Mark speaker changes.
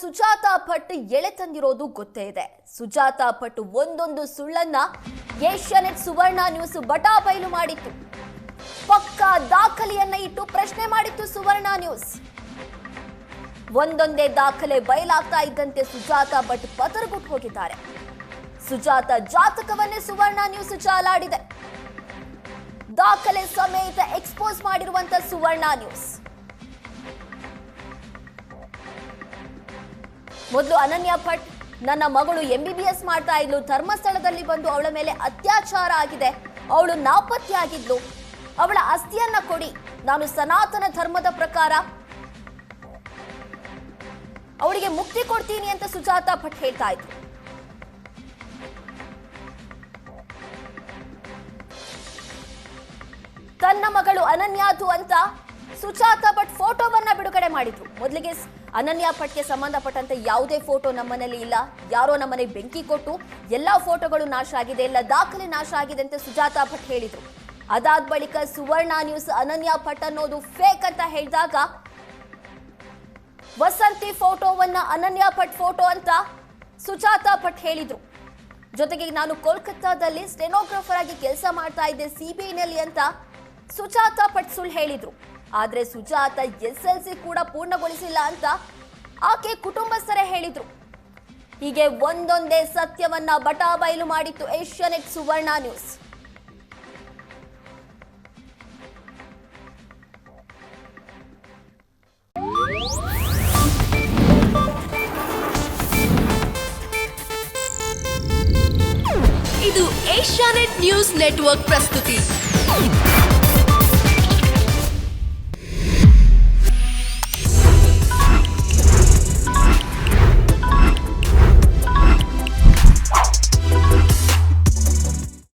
Speaker 1: ಸುಜಾತ ಭಟ್ ಎಳೆ ತಂದಿರೋದು ಗೊತ್ತೇ ಇದೆ. ಸುಜಾತಾ ಭಟ್ ಒಂದೊಂದು ಸುಳ್ಳನ್ನ ಏಷ್ಯಾನೆಟ್ ಸುವರ್ಣ ನ್ಯೂಸ್ ಬಟಾ ಬಯಲು ಮಾಡಿತ್ತು. ಪಕ್ಕಾ ದಾಖಲೆಯನ್ನ ಇಟ್ಟು ಪ್ರಶ್ನೆ ಮಾಡಿತ್ತು ಸುವರ್ಣ ನ್ಯೂಸ್. ಒಂದೊಂದೇ ದಾಖಲೆ ಬಯಲಾಗ್ತಾ ಇದ್ದಂತೆ ಸುಜಾತಾ ಭಟ್ ಪತರಗುಟ್ಟು ಹೋಗಿದ್ದಾರೆ. ಸುಜಾತಾ ಜಾತಕವನ್ನೇ ಸುವರ್ಣ ನ್ಯೂಸ್ ಚಾಲಾಡಿದೆ. ದಾಖಲೆ ಸಮೇತ ಎಕ್ಸ್ಪೋಸ್ ಮಾಡಿರುವಂತ ಸುವರ್ಣ ನ್ಯೂಸ್. ಮೊದಲು ಅನನ್ಯ ಭಟ್ ನನ್ನ ಮಗಳು ಎಂ ಬಿ ಬಿ ಎಸ್ ಮಾಡ್ತಾ ಇದ್ಲು. ಧರ್ಮಸ್ಥಳದಲ್ಲಿ ಬಂದು ಅವಳ ಮೇಲೆ ಅತ್ಯಾಚಾರ ಆಗಿದೆ. ಅವಳು ನಾಪತ್ತೆಯಾಗಿದ್ಲು. ಅವಳ ಅಸ್ಥಿಯನ್ನ ಕೊಡಿ. ನಾನು ಸನಾತನ ಧರ್ಮದ ಪ್ರಕಾರ ಅವಳಿಗೆ ಮುಕ್ತಿ ಕೊಡ್ತೀನಿ ಅಂತ ಸುಜಾತ ಭಟ್ ಹೇಳ್ತಾ ಇದ್ರು. ತನ್ನ ಮಗಳು ಅನನ್ಯಾದು ಅಂತ ಸುಜಾತ ಭಟ್ ಫೋಟೋವನ್ನ ಬಿಡುಗಡೆ ಮಾಡಿದ್ರು. ಮೊದಲಿಗೆ ಅನನ್ಯ ಭಟ್ಗೆ ಸಂಬಂಧಪಟ್ಟಂತೆ ಯಾವುದೇ ಫೋಟೋ ನಮ್ಮನೇಲಿ ಇಲ್ಲ. ಯಾರೋ ನಮ್ಮನೆ ಬೆಂಕಿ ಕೊಟ್ಟು ಎಲ್ಲಾ ಫೋಟೋಗಳು ನಾಶ ಆಗಿದೆ, ಎಲ್ಲ ದಾಖಲೆ ನಾಶ ಆಗಿದೆ ಅಂತ ಸುಜಾತ ಭಟ್ ಹೇಳಿದ್ರು. ಅದಾದ ಬಳಿಕ ಸುವರ್ಣ ನ್ಯೂಸ್ ಅನನ್ಯ ಭಟ್ ಅನ್ನೋದು ಫೇಕ್ ಅಂತ ಹೇಳಿದಾಗ, ವಸಂತಿ ಫೋಟೋವನ್ನ ಅನನ್ಯ ಭಟ್ ಫೋಟೋ ಅಂತ ಸುಜಾತ ಭಟ್ ಹೇಳಿದ್ರು. ಜೊತೆಗೆ ನಾನು ಕೋಲ್ಕತ್ತಾದಲ್ಲಿ ಸ್ಟೆನೋಗ್ರಾಫರ್ ಆಗಿ ಕೆಲಸ ಮಾಡ್ತಾ ಇದ್ದೆ ಸಿಬಿಐನಲ್ಲಿ ಅಂತ ಸುಜಾತ ಭಟ್ ಸುಳ್ಳು ಹೇಳಿದ್ರು. ಆದ್ರೆ ಸುಜಾತ ಎಸ್ ಎಲ್ ಸಿ ಕೂಡ ಪೂರ್ಣಗೊಳಿಸಿಲ್ಲ ಅಂತ ಆಕೆ ಕುಟುಂಬಸ್ಥರೇ ಹೇಳಿದ್ರು. ಹೀಗೆ ಒಂದೊಂದೇ ಸತ್ಯವನ್ನ ಬಟಾ ಬಯಲು ಮಾಡಿತ್ತು ಏಷ್ಯಾನೆಟ್ ಸುವರ್ಣ ನ್ಯೂಸ್.
Speaker 2: ಇದು ಏಷ್ಯಾನೆಟ್ ನ್ಯೂಸ್ ನೆಟ್ವರ್ಕ್ ಪ್ರಸ್ತುತಿ.